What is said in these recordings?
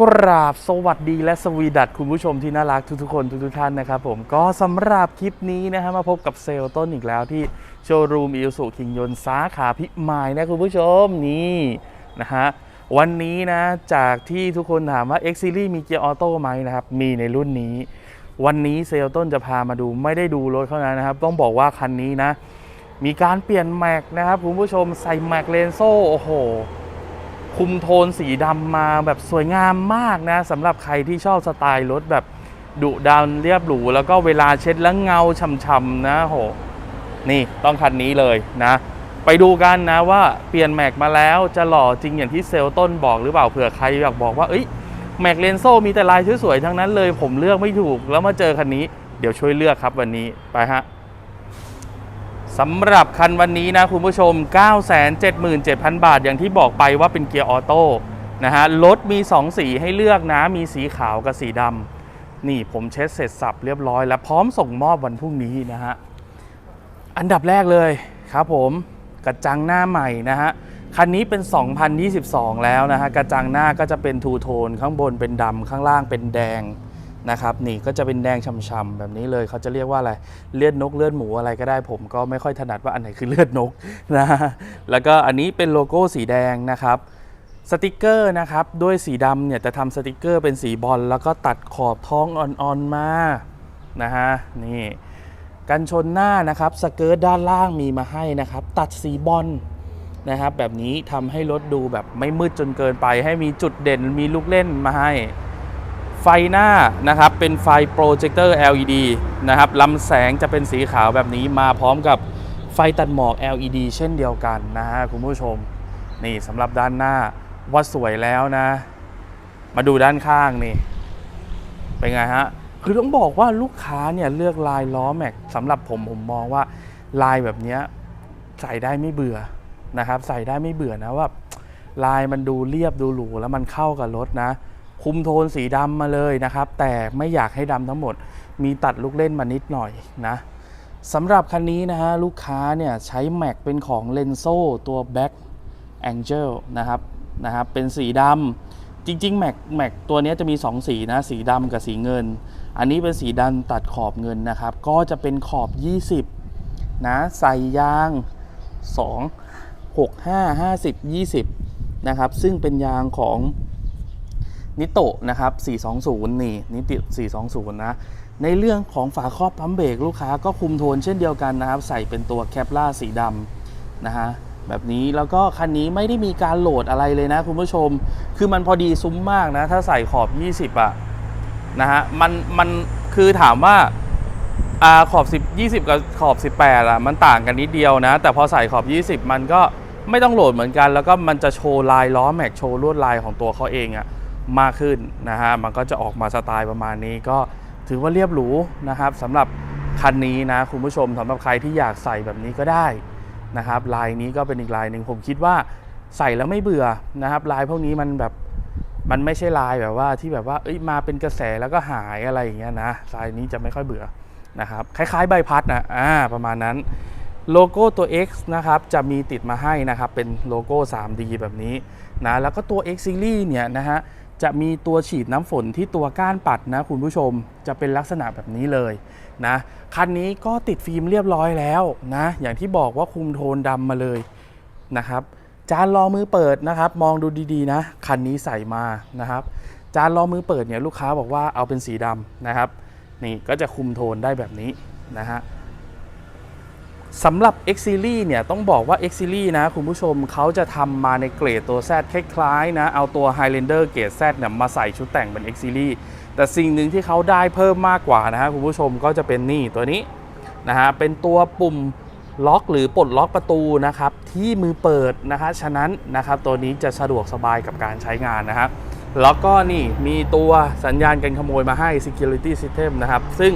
กราบสวัสดีและสวีดัตคุณผู้ชมที่น่ารักทุกๆคนทุกๆท่านนะครับผมก็สำหรับคลิปนี้นะฮะมาพบกับเซลล์ต้นอีกแล้วที่โชว์รูมอิลสุคิงยนต์สาขาพิมายนะคุณผู้ชมนี่นะฮะวันนี้นะจากที่ทุกคนถามว่า X Series มีเกียร์ออโต้ไหมนะครับ มีในรุ่นนี้ วันนี้เซลล์ต้นจะพามาดูไม่ได้ดูรถเท่านั้นนะครับ ต้องบอกว่าคันนี้นะ มีการเปลี่ยนแม็กนะครับคุณผู้ชมใส่แม็กเลนโซ่โอ้โห คุมโทนสีดำมาแบบสวยงามมากนะสำหรับใครที่ชอบสไตล์รถแบบดุดันเรียบหรู แล้วก็เวลาเช็ดแล้วเงาช่ำๆนะโหนี่ต้องคันนี้เลยนะ ไปดูกันนะว่าเปลี่ยนแม็กมาแล้วจะหล่อจริงอย่างที่เซลต้นบอกหรือเปล่าเผื่อใครอยากบอกว่าเอ้ยแม็กเลนโซมีแต่ลายสวยๆทั้งนั้นเลย ผมเลือกไม่ถูกแล้วมาเจอคันนี้เดี๋ยวช่วยเลือกครับวันนี้ไปฮะ สำหรับคันวันนี้นะคุณผู้ชม 977,000 บาทอย่างที่บอกไปว่าเป็นเกียร์ออโต้นะฮะรถมี 2 สีให้เลือกนะ มีสีขาวกับสีดำนี่ผมเช็ดเสร็จสับเรียบร้อย แล้วพร้อมส่งมอบวันพรุ่งนี้นะฮะ อันดับแรกเลยครับผมกระจังหน้าใหม่นะฮะ คันนี้เป็น 2022 แล้วนะฮะ กระจังหน้าก็จะเป็นทูโทนข้างบนเป็นดำข้างล่างเป็นแดง นะครับนี่ก็จะเป็นแดงช่ำๆแบบนี้เลยเขาจะเรียกว่าอะไรเลือดนกเลือดหมูอะไรก็ได้ผมก็ไม่ค่อยถนัดว่าอันไหนคือเลือดนกนะฮะแล้วก็อันนี้เป็นโลโก้สีแดงนะครับสติกเกอร์นะครับด้วยสีดำเนี่ยจะทำสติกเกอร์เป็นสีบอลแล้วก็ตัดขอบท้องอ่อนๆมานะฮะนี่กันชนหน้านะครับสเกิร์ตด้านล่างมีมาให้นะครับ ตัดสีบอลนะครับแบบนี้ทำให้รถดูแบบไม่มืดจนเกินไป ให้มีจุดเด่นมีลูกเล่นมาให้ ไฟหน้านะครับเป็นไฟโปรเจคเตอร์ LED นะครับลำแสงจะเป็นสีขาวแบบนี้มาพร้อมกับไฟตัดหมอก LED เช่นเดียวกันนะฮะคุณผู้ชม นี่สำหรับด้านหน้าว่าสวยแล้วนะ มาดูด้านข้างนี่ เป็นไงฮะ คือต้องบอกว่าลูกค้าเนี่ยเลือกลายล้อแม็กสำหรับผมผมมองว่าลายแบบนี้ใส่ได้ไม่เบื่อนะครับ ใส่ได้ไม่เบื่อนะว่าลายมันดูเรียบดูหรูแล้วมันเข้ากับรถนะ คุมโทนสีดำมาเลยนะครับ แต่ไม่อยากให้ดำทั้งหมด มีตัดลูกเล่นมานิดหน่อยนะสำหรับคันนี้นะฮะลูกค้าเนี่ยใช้แม็กเป็นของเลนโซตัว Back Angel นะครับนะครับเป็นสีดำจริงๆแม็กแม็กตัวนี้จะมี 2 สีนะ สีดำกับสีเงิน อันนี้เป็นสีดำตัดขอบเงินนะครับ ก็จะเป็นขอบ 20 นะใส่ยาง 2 6 5 50 20 นะครับ ซึ่งเป็นยางของ นิโตะนะครับ 420 นี่ นิติ 420 นะ ในเรื่องของฝาครอบปั๊มเบรกลูกค้าก็คุมโทนเช่นเดียวกันนะครับ ใส่เป็นตัวแคปล่าสีดำนะฮะแบบนี้แล้วก็คันนี้ไม่ได้มีการโหลดอะไรเลยนะคุณผู้ชม คือมันพอดีซุ้มมากนะ ถ้าใส่ขอบ 20อะนะฮะมันมันคือถามว่าอ่าขอบ10 20 กับขอบ 18อะมันต่างกันนิดเดียวนะ แต่พอใส่ขอบ 20 มันก็ไม่ต้องโหลดเหมือนกัน แล้วก็มันจะโชว์ลายล้อแม็กโชว์ลวดลายของตัวเขาเองอะ มากขึ้นนะฮะมันก็จะออกมาสไตล์ประมาณนี้ ก็ถือว่าเรียบหรูนะครับสำหรับคันนี้นะคุณผู้ชมสำหรับใครที่อยากใส่แบบนี้ก็ได้นะครับลายนี้ก็เป็นอีกลายหนึ่งผมคิดว่าใส่แล้วไม่เบื่อนะครับลายพวกนี้มันแบบมันไม่ใช่ลายแบบว่าที่แบบว่าเอ้ยมาเป็นกระแสแล้วก็หายอะไรอย่างเงี้ยนะลายนี้จะไม่ค่อยเบื่อนะครับคล้ายๆใบพัดนะอ่าประมาณนั้นโลโก้ตัว X นะครับจะมีติดมาให้นะครับเป็นโลโก้ 3D แบบนี้นะแล้วก็ตัว X Series เนี่ยนะฮะ จะมีตัวฉีดน้ำฝนที่ตัวก้านปัดนะคุณผู้ชมจะเป็นลักษณะแบบนี้เลยนะคันนี้ก็ติดฟิล์มเรียบร้อยแล้วนะอย่างที่บอกว่าคุมโทนดำมาเลยนะครับจานรอมือเปิดนะครับ มองดูดีๆนะคันนี้ใส่มานะครับ จานรอมือเปิดเนี่ยลูกค้าบอกว่าเอาเป็นสีดำนะครับ นี่ก็จะคุมโทนได้แบบนี้นะฮะ สำหรับ X Series เนี่ยต้องบอกว่า X Series นะคุณผู้ชมเขาจะทำมาในเกรดตัว Z คล้ายๆนะเอาตัว Highlander เกรด Z เนี่ยมาใส่ชุดแต่งเป็น X Series แต่สิ่งหนึ่งที่เขาได้เพิ่มมากกว่านะฮะคุณผู้ชมก็จะเป็นนี่ตัวนี้นะฮะเป็นตัวปุ่มล็อกหรือปลดล็อกประตูนะครับที่มือเปิดนะฮะฉะนั้นนะครับตัวนี้จะสะดวกสบายกับการใช้งานนะครับแล้วก็นี่มีตัวสัญญาณการขโมยมาให้ Security System นะครับซึ่ง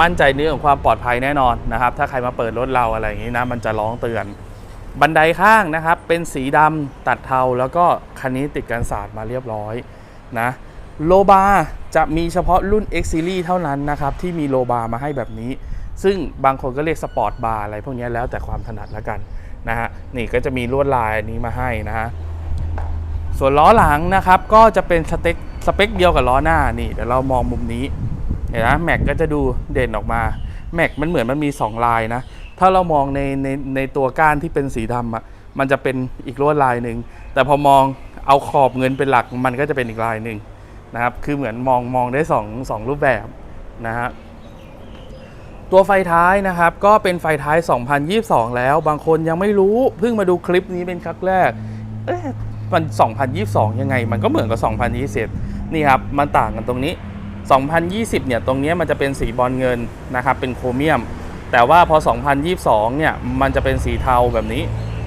มั่นใจนเรื่องของความปลอดภัยแน่นอนนะครับ ถ้าใครมาเปิดรถเราอะไรอย่างนี้นะ มันจะร้องเตือน บันไดข้างนะครับ เป็นสีดำตัดเทา แล้วก็คันนี้ติดกันศาสตร์มาเรียบร้อยนะโลบาจะมีเฉพาะรุ่น X Series เท่านั้นนะครับ ที่มีโลบามาให้แบบนี้ ซึ่งบางคนก็เรียกสปอร์ตบาร์อะไรพวกนี้แล้วแต่ความถนัดแล้วกันนะฮะนี่ก็จะมีลวดลายนนี้มาให้นะฮะส่วนล้อหลังนะครับก็จะเป็นสเต็กสเปคเดียวกับล้อหน้านี่เดี๋ยวเรามองมุมนี้ เห็นนะแม็กก็จะดูเด่นออกมาแม็กมันเหมือนมันมี 2 ลายนะ ถ้าเรามองในในในตัวก้านที่เป็นสีดำอะมันจะเป็นอีกลวดลายหนึ่งแต่พอมองเอาขอบเงินเป็นหลักมันก็จะเป็นอีกลายหนึ่งนะครับคือเหมือนมองมองได้สองสองรูปแบบนะฮะตัวไฟท้ายนะครับก็เป็นไฟท้าย 2022 แล้ว บางคนยังไม่รู้เพิ่งมาดูคลิปนี้เป็นครั้งแรกเอ๊ะมัน 2022 ยังไง มันก็เหมือนกับ 2020นี่ครับมันต่างกันตรงนี้ 2020 เนี่ย ตรงนี้มันจะเป็นสีบอลเงินนะครับ เป็นโครเมียม แต่ว่าพอ 2022 เนี่ย มันจะเป็นสีเทาแบบนี้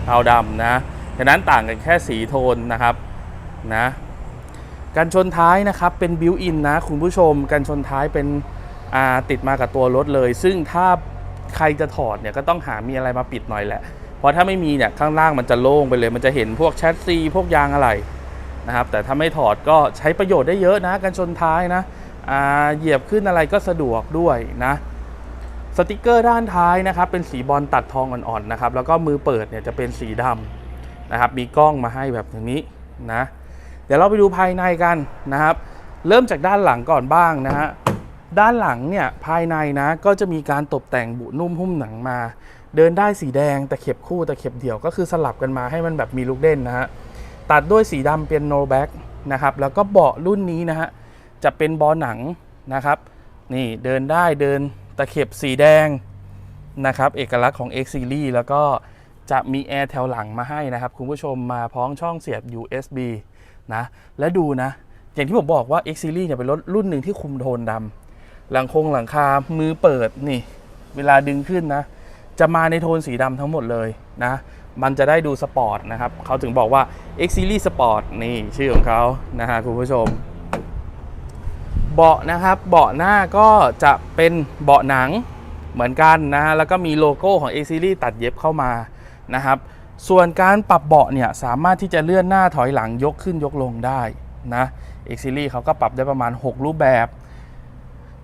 เทาดำนะ ฉะนั้นต่างกันแค่สีโทนนะครับ นะ กันชนท้ายนะครับ เป็นบิวอินนะ คุณผู้ชม กันชนท้ายเป็นติดมากับตัวรถเลย ซึ่งถ้าใครจะถอดเนี่ย ก็ต้องหามีอะไรมาปิดหน่อยแหละ เพราะถ้าไม่มีเนี่ย ข้างล่างมันจะโล่งไปเลย มันจะเห็นพวกแชสซี พวกยางอะไรนะครับ แต่ถ้าไม่ถอดก็ใช้ประโยชน์ได้เยอะนะ กันชนท้ายนะ เหยียบขึ้นอะไรก็สะดวกด้วยนะสติกเกอร์ด้านท้ายนะครับเป็นสีบอลตัดทองอ่อนๆนะครับแล้วก็มือเปิดเนี่ยจะเป็นสีดำนะครับมีกล้องมาให้แบบนี้นะเดี๋ยวเราไปดูภายในกันนะครับ เริ่มจากด้านหลังก่อนบ้างนะฮะด้านหลังเนี่ยภายในนะก็จะมีการตกแต่งบุนุ่มหุ้มหนังมา เดินได้สีแดงแตะเข็บคู่แตะเข็บเดี่ยวก็คือสลับกันมาให้มันแบบมีลูกเล่นนะฮะตัดด้วยสีดำเป็นโนแบ็กนะครับแล้วก็เบาะรุ่นนี้นะฮะ จะเป็นบาะหนังนะครับ นี่เดินได้เดินตะเข็บสีแดงนะครับ เอกลักษณ์ของ X Series แล้วก็จะมีแอร์แถวหลังมาให้นะครับ คุณผู้ชมมาพร้อมช่องเสียบ USB นะ และดูนะ อย่างที่ผมบอกว่า X Series เนี่ยเป็นรถรุ่นหนึ่งที่คุมโทนดำหลังคงหลังคา มือเปิดนี่ เวลาดึงขึ้นนะ จะมาในโทนสีดำทั้งหมดเลยนะ มันจะได้ดูสปอร์ตนะครับ เขาถึงบอกว่า X Series Sport นี่ชื่อของเขานะฮะคุณผู้ชม เบาะนะครับ เบาะหน้าก็จะเป็นเบาะหนังเหมือนกันนะฮะแล้วก็มีโลโก้ของ X Series ตัดเย็บเข้ามานะครับ ส่วนการปรับเบาะเนี่ยสามารถที่จะเลื่อนหน้าถอยหลังยกขึ้นยกลงได้นะ X Series เขาก็ปรับได้ประมาณ 6 รูปแบบ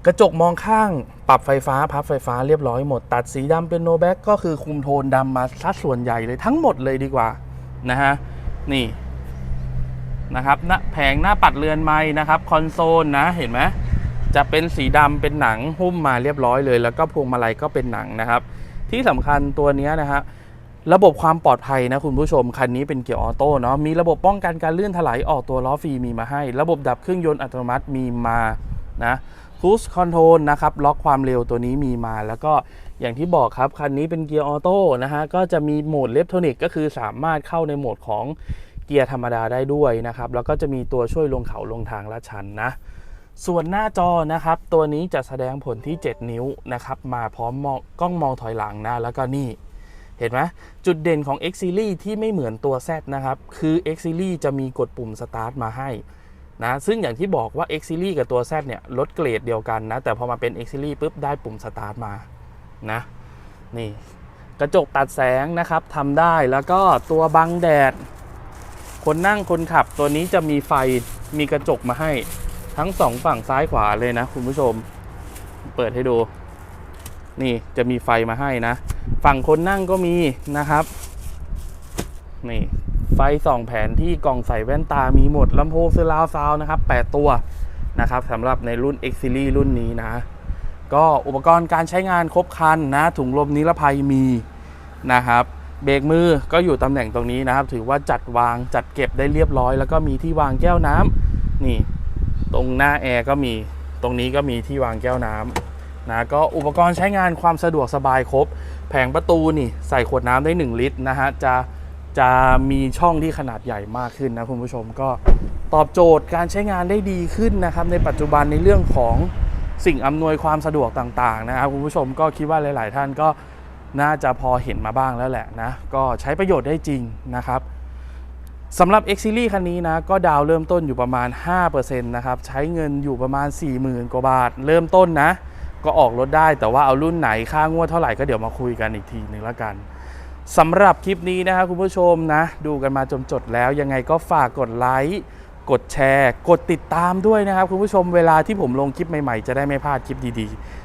กระจกมองข้างปรับไฟฟ้าพับไฟฟ้าเรียบร้อยหมด ตัดสีดำเป็นโนแบ็กก็คือคุมโทนดำมาสัดส่วนใหญ่เลยทั้งหมดเลยดีกว่านะฮะนี่ นะครับหน้าแผงหน้าปัดเรือนไม้นะครับคอนโซลนะเห็นไหมจะเป็นสีดำเป็นหนังหุ้มมาเรียบร้อยเลย แล้วก็พวงมาลัยก็เป็นหนังนะครับ ที่สำคัญตัวนี้นะฮะระบบความปลอดภัยนะคุณผู้ชม คันนี้เป็นเกียร์ออโต้เนาะมีระบบป้องกันการเลื่อนถลายออกตัวล้อฟรีมีมาให้ ระบบดับเครื่องยนต์อัตโนมัติมีมานะ Cruise Control นะครับล็อกความเร็วตัวนี้มีมา แล้วก็อย่างที่บอกครับ คันนี้เป็นเกียร์ออโต้นะฮะก็จะมีโหมดเลฟโทนิกก็คือสามารถเข้าในโหมดของ เกียร์ธรรมดาได้ด้วยนะครับ แล้วก็จะมีตัวช่วยลงเขาลงทางลาดชันนะ ส่วนหน้าจอนะครับ ตัวนี้จะแสดงผลที่ 7 นิ้วนะครับ มาพร้อมมองกล้องมองถอยหลังนะ แล้วก็นี่ เห็นไหมจุดเด่นของ X Series ที่ไม่เหมือนตัว Z นะครับ คือ X Series จะมีกดปุ่ม Start มาให้นะ ซึ่งอย่างที่บอกว่า X Series กับตัว Z เนี่ยลดเกรดเดียวกันนะ แต่พอมาเป็น X Series ปุ๊บได้ปุ่ม Start มา นะ นี่กระจกตัดแสงนะครับทำได้แล้วก็ตัวบังแดด คนนั่งคนขับตัวนี้จะมีไฟมีกระจกมาให้ทั้งสองฝั่งซ้ายขวาเลยนะคุณผู้ชม เปิดให้ดู นี่จะมีไฟมาให้นะ ฝั่งคนนั่งก็มีนะครับ นี่ไฟส่องแผนที่กล่องใส่แว่นตามีหมดลำโพงเซอร์ราวซาวนะครับ 8 ตัวนะครับสำหรับในรุ่น X Series รุ่นนี้นะ ก็อุปกรณ์การใช้งานครบครันนะ ถุงลมนิรภัยมีนะครับ เบรกมือก็อยู่ตำแหน่งตรงนี้นะครับ ถือว่าจัดวางจัดเก็บได้เรียบร้อย แล้วก็มีที่วางแก้วน้ำนี่ ตรงหน้าแอร์ก็มีตรงนี้ก็มีที่วางแก้วน้ำนะก็อุปกรณ์ใช้งานความสะดวกสบายครบ แผงประตูนี่ใส่ขวดน้ำได้ 1 ลิตรนะฮะจะจะมีช่องที่ขนาดใหญ่มากขึ้นนะคุณผู้ชมก็ตอบโจทย์การใช้งานได้ดีขึ้นนะครับ ในปัจจุบันในเรื่องของสิ่งอำนวยความสะดวกต่างๆนะครับคุณผู้ชมก็คิดว่าหลาย ๆ ท่านก็ น่าจะพอเห็นมาบ้างแล้วแหละนะ ก็ใช้ประโยชน์ได้จริงนะครับสำหรับ X Series คันนี้นะก็ดาวเริ่มต้นอยู่ประมาณ 5%นะครับใช้เงินอยู่ประมาณ 40,000 กว่าบาท เริ่มต้นนะ ก็ออกรถได้แต่ว่าเอารุ่นไหนค่างวดเท่าไหร่ก็เดี๋ยวมาคุยกันอีกทีหนึ่งล้วกันสำหรับคลิปนี้นะครับคุณผู้ชมนะ ดูกันมาจนจดแล้วยังไงก็ฝากกดไลค์กดแชร์ กดติดตามด้วยนะครับคุณผู้ชมเวลาที่ผมลงคลิปใหม่ๆ จะได้ไม่พลาดคลิปดีๆ